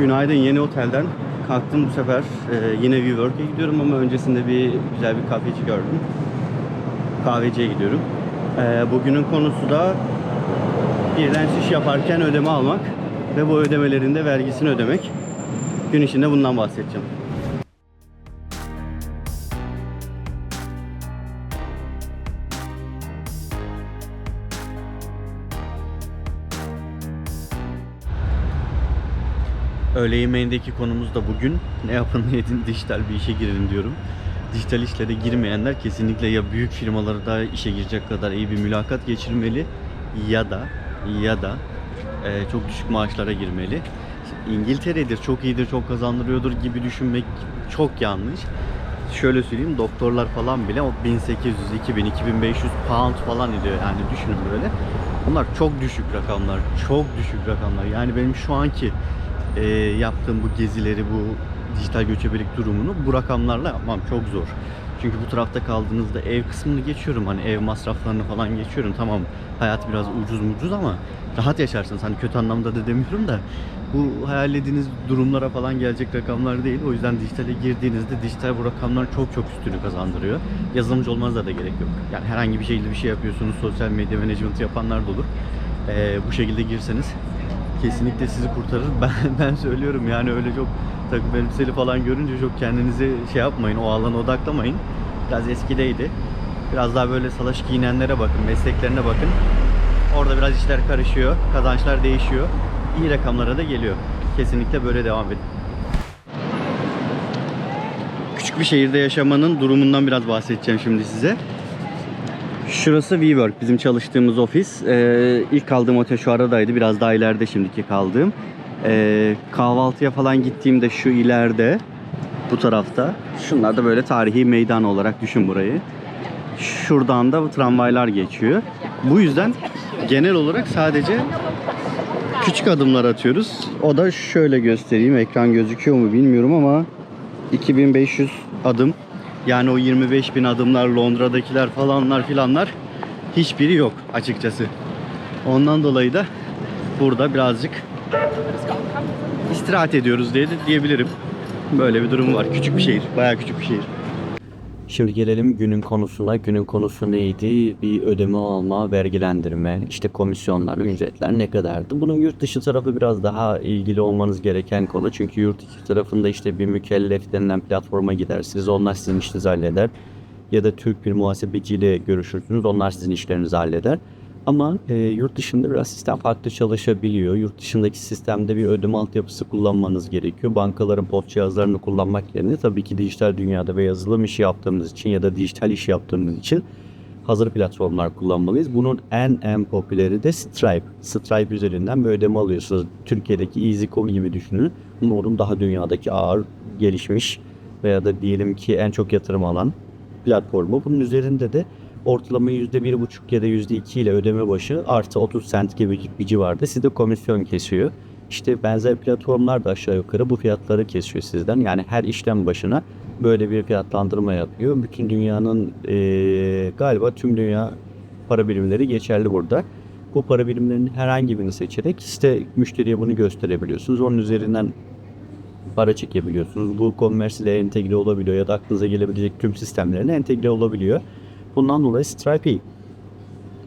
Günaydın yeni otelden kalktım bu sefer e, yine WeWork'e gidiyorum ama öncesinde bir güzel bir kahveci gördüm. Kahveciye gidiyorum. E, bugünün konusu da freelance iş yaparken ödeme almak ve bu ödemelerin de vergisini ödemek. Gün içinde bundan bahsedeceğim. Öğle yemeğindeki konumuz da bugün. Ne yapın ne edin dijital bir işe girelim diyorum. Dijital işlere girmeyenler kesinlikle ya büyük firmalarda işe girecek kadar iyi bir mülakat geçirmeli ya da ya da e, çok düşük maaşlara girmeli. İngiltere'dir, çok iyidir, çok kazandırıyordur gibi düşünmek çok yanlış. Şöyle söyleyeyim, doktorlar falan bile o 1800, 2000, 2500 pound falan ediyor yani düşünün böyle. Bunlar çok düşük rakamlar, çok düşük rakamlar. Yani benim şu anki e, yaptığım bu gezileri, bu dijital göçebelik durumunu bu rakamlarla yapmam çok zor. Çünkü bu tarafta kaldığınızda ev kısmını geçiyorum. Hani ev masraflarını falan geçiyorum. Tamam hayat biraz ucuz mucuz ama rahat yaşarsınız. Hani kötü anlamda da demiyorum da bu hayallediğiniz durumlara falan gelecek rakamlar değil. O yüzden dijitale girdiğinizde dijital bu rakamlar çok çok üstünü kazandırıyor. Yazılımcı olmanıza da gerek yok. Yani herhangi bir şekilde bir şey yapıyorsunuz. Sosyal medya management yapanlar da olur. Ee, bu şekilde girseniz kesinlikle sizi kurtarır. Ben ben söylüyorum yani öyle çok takım elbiseli falan görünce çok kendinizi şey yapmayın. O alana odaklamayın. Biraz eskideydi. Biraz daha böyle salaş giyinenlere bakın, mesleklerine bakın. Orada biraz işler karışıyor, kazançlar değişiyor. İyi rakamlara da geliyor. Kesinlikle böyle devam edin. Küçük bir şehirde yaşamanın durumundan biraz bahsedeceğim şimdi size. Şurası WeWork, bizim çalıştığımız ofis. Ee, ilk kaldığım otel şu aradaydı, biraz daha ileride şimdiki kaldığım. Ee, kahvaltıya falan gittiğimde şu ileride, bu tarafta. Şunlar da böyle tarihi meydan olarak düşün burayı. Şuradan da tramvaylar geçiyor. Bu yüzden genel olarak sadece küçük adımlar atıyoruz. O da şöyle göstereyim. Ekran gözüküyor mu bilmiyorum ama 2500 adım. Yani o 25 bin adımlar Londra'dakiler falanlar filanlar hiçbiri yok açıkçası. Ondan dolayı da burada birazcık istirahat ediyoruz diye diyebilirim. Böyle bir durum var. Küçük bir şehir. Bayağı küçük bir şehir. Şimdi gelelim günün konusuna. Günün konusu neydi? Bir ödeme alma, vergilendirme, işte komisyonlar, ücretler ne kadardı? Bunun yurt dışı tarafı biraz daha ilgili olmanız gereken konu. Çünkü yurt içi tarafında işte bir mükellef denilen platforma gidersiniz. Onlar sizin işinizi halleder. Ya da Türk bir muhasebeciyle görüşürsünüz. Onlar sizin işlerinizi halleder. Ama e, yurt dışında biraz sistem farklı çalışabiliyor. Yurt dışındaki sistemde bir ödeme altyapısı kullanmanız gerekiyor. Bankaların POS cihazlarını kullanmak yerine tabii ki dijital dünyada ve yazılım işi yaptığımız için ya da dijital iş yaptığımız için hazır platformlar kullanmalıyız. Bunun en en popüleri de Stripe. Stripe üzerinden bir ödeme alıyorsunuz. Türkiye'deki EasyCom gibi düşünün. Umarım daha dünyadaki ağır gelişmiş veya da diyelim ki en çok yatırım alan platformu. Bunun üzerinde de ortalama %1,5 ya da %2 ile ödeme başı artı 30 sent gibi bir civarda size komisyon kesiyor. İşte benzer platformlar da aşağı yukarı bu fiyatları kesiyor sizden. Yani her işlem başına böyle bir fiyatlandırma yapıyor. Bütün dünyanın eee, galiba tüm dünya para birimleri geçerli burada. Bu para birimlerinin herhangi birini seçerek işte müşteriye bunu gösterebiliyorsunuz. Onun üzerinden para çekebiliyorsunuz. Bu Commerce entegre olabiliyor ya da aklınıza gelebilecek tüm sistemlerine entegre olabiliyor. Bundan dolayı Stripe iyi.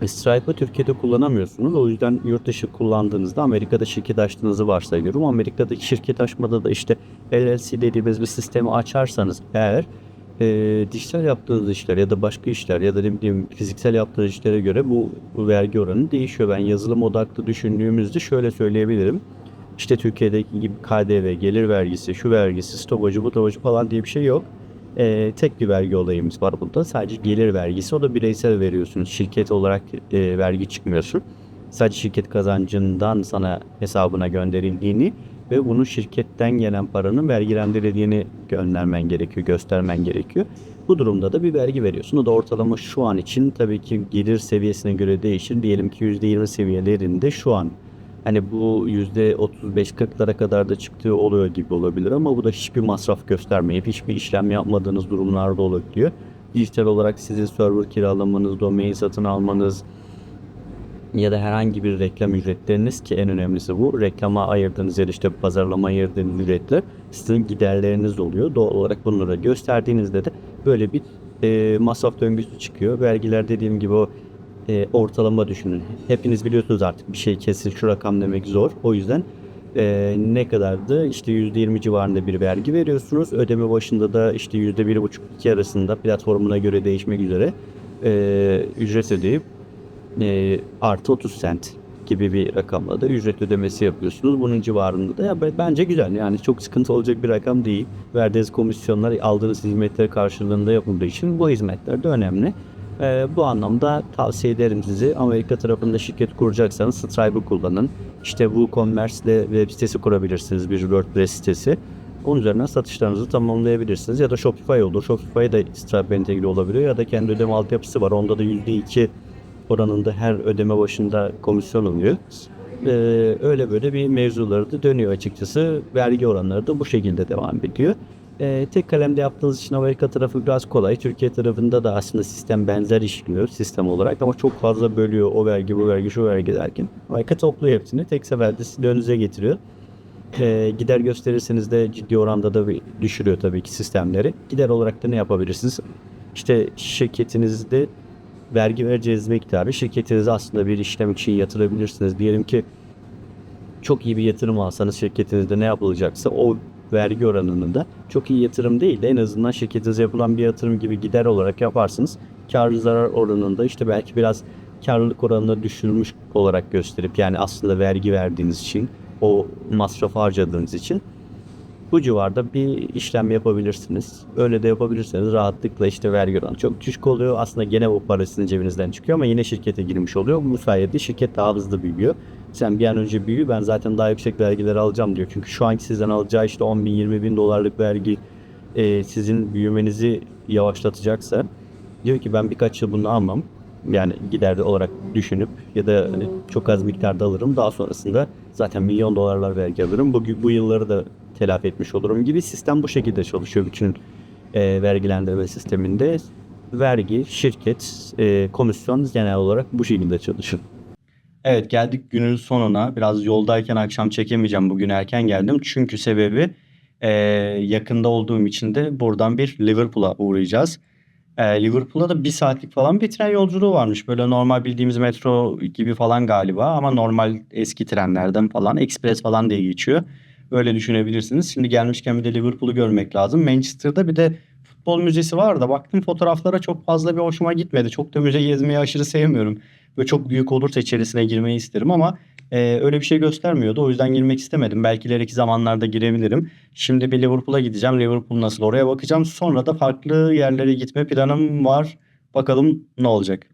E, Stripe'ı Türkiye'de kullanamıyorsunuz. O yüzden yurt dışı kullandığınızda Amerika'da şirket açtığınızı varsayıyorum. Amerika'daki şirket açmada da işte LLC dediğimiz bir sistemi açarsanız eğer e, dijital yaptığınız işler ya da başka işler ya da ne bileyim fiziksel yaptığınız işlere göre bu, bu vergi oranı değişiyor. Ben yazılım odaklı düşündüğümüzde şöyle söyleyebilirim. İşte Türkiye'deki gibi KDV, gelir vergisi, şu vergisi, stopajı, bu stopajı falan diye bir şey yok. Ee, tek bir vergi olayımız var burada. Sadece gelir vergisi. O da bireysel veriyorsunuz. Şirket olarak e, vergi çıkmıyorsun. Sadece şirket kazancından sana hesabına gönderildiğini ve bunun şirketten gelen paranın vergilendirildiğini göndermen gerekiyor, göstermen gerekiyor. Bu durumda da bir vergi veriyorsun. O da ortalama şu an için tabii ki gelir seviyesine göre değişir. Diyelim ki %20 seviyelerinde şu an Hani bu %35-40'lara kadar da çıktığı oluyor gibi olabilir ama bu da hiçbir masraf göstermeyip hiçbir işlem yapmadığınız durumlarda olabiliyor. Dijital olarak sizin server kiralamanız, domain satın almanız, ya da herhangi bir reklam ücretleriniz ki en önemlisi bu. Reklama ayırdığınız ya da işte pazarlama ayırdığınız ücretler sizin giderleriniz oluyor. Doğal olarak bunları gösterdiğinizde de böyle bir e, masraf döngüsü çıkıyor. Vergiler dediğim gibi o e, ortalama düşünün. Hepiniz biliyorsunuz artık bir şey kesin şu rakam demek zor. O yüzden e, ne kadardı? İşte %20 civarında bir vergi veriyorsunuz. Ödeme başında da işte %1,5-2 arasında platformuna göre değişmek üzere e, ücret ödeyip e, artı 30 sent gibi bir rakamla da ücret ödemesi yapıyorsunuz. Bunun civarında da ya bence güzel. Yani çok sıkıntı olacak bir rakam değil. Verdiğiniz komisyonlar aldığınız hizmetler karşılığında yapıldığı için bu hizmetler de önemli. E, bu anlamda tavsiye ederim sizi. Amerika tarafında şirket kuracaksanız Stripe'ı kullanın. İşte WooCommerce ile web sitesi kurabilirsiniz. Bir WordPress sitesi. Onun üzerinden satışlarınızı tamamlayabilirsiniz. Ya da Shopify olur. Shopify da Stripe entegre olabiliyor. Ya da kendi ödeme altyapısı var. Onda da %2 oranında her ödeme başında komisyon oluyor. Ee, öyle böyle bir mevzuları da dönüyor açıkçası. Vergi oranları da bu şekilde devam ediyor. Ee, tek kalemde yaptığınız için Amerika tarafı biraz kolay. Türkiye tarafında da aslında sistem benzer işliyor sistem olarak ama çok fazla bölüyor o vergi bu vergi şu vergi derken. Amerika topluyor hepsini tek seferde size önünüze getiriyor. Ee, gider gösterirseniz de ciddi oranda da bir düşürüyor tabii ki sistemleri. Gider olarak da ne yapabilirsiniz? İşte şirketinizde vergi vereceğiniz miktarı şirketinize aslında bir işlem için yatırabilirsiniz. Diyelim ki çok iyi bir yatırım alsanız şirketinizde ne yapılacaksa o vergi oranını da çok iyi yatırım değil de en azından şirketinize yapılan bir yatırım gibi gider olarak yaparsınız. Kar zarar oranında işte belki biraz karlılık oranını düşürmüş olarak gösterip yani aslında vergi verdiğiniz için o masrafı harcadığınız için bu civarda bir işlem yapabilirsiniz. Öyle de yapabilirseniz rahatlıkla işte vergi oranı çok düşük oluyor. Aslında gene o para sizin cebinizden çıkıyor ama yine şirkete girmiş oluyor. Bu sayede şirket daha hızlı büyüyor. Sen bir an önce büyü ben zaten daha yüksek vergileri alacağım diyor. Çünkü şu anki sizden alacağı işte 10 bin 20 bin dolarlık vergi e, sizin büyümenizi yavaşlatacaksa diyor ki ben birkaç yıl bunu almam. Yani gider olarak düşünüp ya da hani çok az miktarda alırım. Daha sonrasında zaten milyon dolarlar vergi alırım. Bu, bu yılları da telafi etmiş olurum gibi sistem bu şekilde çalışıyor bütün e, vergilendirme sisteminde. Vergi, şirket, e, komisyon genel olarak bu şekilde çalışır. Evet geldik günün sonuna. Biraz yoldayken akşam çekemeyeceğim. Bugün erken geldim. Çünkü sebebi e, yakında olduğum için de buradan bir Liverpool'a uğrayacağız. E, Liverpool'a da bir saatlik falan bir tren yolculuğu varmış. Böyle normal bildiğimiz metro gibi falan galiba ama normal eski trenlerden falan ekspres falan diye geçiyor. Öyle düşünebilirsiniz. Şimdi gelmişken bir de Liverpool'u görmek lazım. Manchester'da bir de futbol müzesi var da baktım fotoğraflara çok fazla bir hoşuma gitmedi. Çok da müze gezmeyi aşırı sevmiyorum. Böyle çok büyük olursa içerisine girmeyi isterim ama e, öyle bir şey göstermiyordu. O yüzden girmek istemedim. Belki ileriki zamanlarda girebilirim. Şimdi bir Liverpool'a gideceğim. Liverpool nasıl oraya bakacağım. Sonra da farklı yerlere gitme planım var. Bakalım ne olacak.